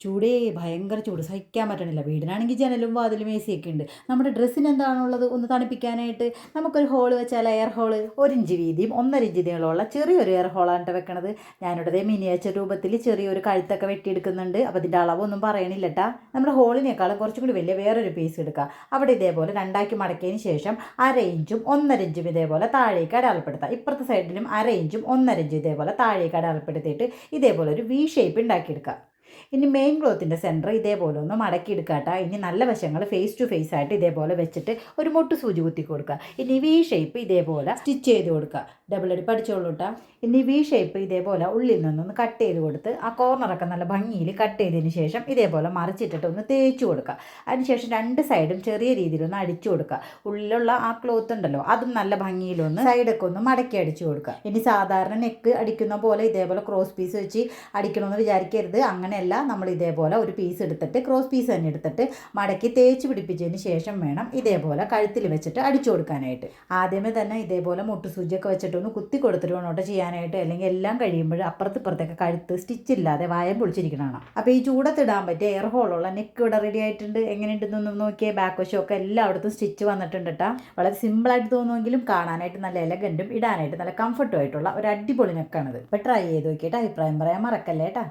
ചൂടേ ഭയങ്കര ചൂട്. സഹിക്കാൻ പറ്റണില്ല. വീടിനാണെങ്കിൽ ജനലും വാതിലും എ ഒക്കെ ഉണ്ട്. നമ്മുടെ ഡ്രസ്സിന് എന്താണുള്ളത് ഒന്ന് തണുപ്പിക്കാനായിട്ട് നമുക്കൊരു ഹോൾ വെച്ചാൽ എയർ ഹോൾ ഒരിഞ്ച് വീതിയും ഒന്നര ഇഞ്ച് നീളമുള്ള ചെറിയൊരു എയർ ഹോളാണ് വെക്കണത്. ഞാനിവിടെ മിനിയേച്ചർ രൂപത്തിൽ ചെറിയൊരു കഴുത്തൊക്കെ വെട്ടിയെടുക്കുന്നുണ്ട്. അപ്പോൾ ഇതിന്റെ അളവൊന്നും പറയണില്ല കേട്ടാ. നമ്മുടെ ഹോളിനേക്കാളും കുറച്ചും കൂടി വലിയ വേറൊരു പീസ് എടുക്കുക അവിടെ ഇതേപോലെ രണ്ടാക്കി മടക്കിയതിന് ശേഷം അര ഇഞ്ചും ഒന്നര ഇഞ്ചും ഇതേപോലെ താഴേക്ക് അടയാളപ്പെടുത്തുക ഇപ്പുറത്തെ സൈഡിലും അര ഇഞ്ചും ഒന്നര ഇഞ്ചും ഇതേപോലെ താഴേക്ക് അടയാളപ്പെടുത്തിയിട്ട് ഇതേപോലെ ഒരു വി ഷേപ്പ് ഉണ്ടാക്കിയെടുക്കുക ഇനി മെയിൻ ക്ലോത്തിന്റെ സെന്റർ ഇതേപോലെ ഒന്ന് മടക്കി എടുക്കാട്ട ഇനി നല്ല വശങ്ങൾ ഫേസ് ടു ഫേസ് ആയിട്ട് ഇതേപോലെ വെച്ചിട്ട് ഒരു മുട്ട് സൂചി കുത്തി കൊടുക്കുക ഇനി വി ഷേപ്പ് ഇതേപോലെ സ്റ്റിച്ച് ചെയ്ത് കൊടുക്കുക ഡബിൾ അടി പഠിച്ചോളൂ കേട്ടോ ഇനി വി ഷേപ്പ് ഇതേപോലെ ഉള്ളിൽ നിന്നൊന്ന് കട്ട് ചെയ്ത് കൊടുത്ത് ആ കോർണറൊക്കെ നല്ല ഭംഗിയിൽ കട്ട് ചെയ്തതിന് ശേഷം ഇതേപോലെ മറിച്ചിട്ടിട്ട് ഒന്ന് തേച്ച് കൊടുക്കുക അതിനുശേഷം രണ്ട് സൈഡും ചെറിയ രീതിയിൽ ഒന്ന് അടിച്ചു കൊടുക്കുക ഉള്ളിലുള്ള ആ ക്ലോത്ത് ഉണ്ടല്ലോ അതും നല്ല ഭംഗിയിലൊന്ന് സൈഡൊക്കെ ഒന്ന് മടക്കി അടിച്ചു കൊടുക്കുക ഇനി സാധാരണ നെക്ക് അടിക്കുന്ന പോലെ ഇതേപോലെ ക്രോസ് പീസ് വെച്ച് അടിക്കണമെന്ന് വിചാരിക്കരുത്. അങ്ങനെയല്ല നമ്മൾ ഇതേപോലെ ഒരു പീസ് എടുത്തിട്ട് ക്രോസ് പീസ് തന്നെ എടുത്തിട്ട് മടക്കി തേച്ച് പിടിപ്പിച്ചതിന് ശേഷം വേണം ഇതേപോലെ കഴുത്തിൽ വെച്ചിട്ട് അടിച്ചു കൊടുക്കാനായിട്ട്. ആദ്യമേ തന്നെ ഇതേപോലെ മുട്ടുസൂചിയൊക്കെ വെച്ചിട്ട് ഒന്ന് കുത്തി കൊടുത്തിട്ട് വേണം കേട്ടോ ചെയ്യാനായിട്ട്. അല്ലെങ്കിൽ എല്ലാം കഴിയുമ്പോൾ അപ്പുറത്ത് ഇപ്പുറത്തൊക്കെ കഴുത്ത് സ്റ്റിച്ച് ഇല്ലാതെ വായം പൊളിച്ചിരിക്കണമാണ് അപ്പോൾ ഈ ചൂടത്തിടാൻ പറ്റിയ എയർ ഹോളുള്ള നെക്ക് ഇവിടെ റെഡി ആയിട്ടുണ്ട്. എങ്ങനെയുണ്ടെന്നൊന്ന് നോക്കിയേ. ബാക്ക് വശമൊക്കെ എല്ലായിടത്തും സ്റ്റിച്ച് വന്നിട്ടുണ്ട് കേട്ടോ വളരെ സിമ്പിളായിട്ട് തോന്നുമെങ്കിലും കാണാനായിട്ട് നല്ല എലഗന്റും ഇടാനായിട്ട് നല്ല കംഫർട്ടും ആയിട്ടുള്ള ഒരു അടിപൊളി നെക്കാണിത് അപ്പോൾ ട്രൈ ചെയ്ത് നോക്കിയിട്ട് അഭിപ്രായം പറയാൻ മറക്കല്ലേ കേട്ടോ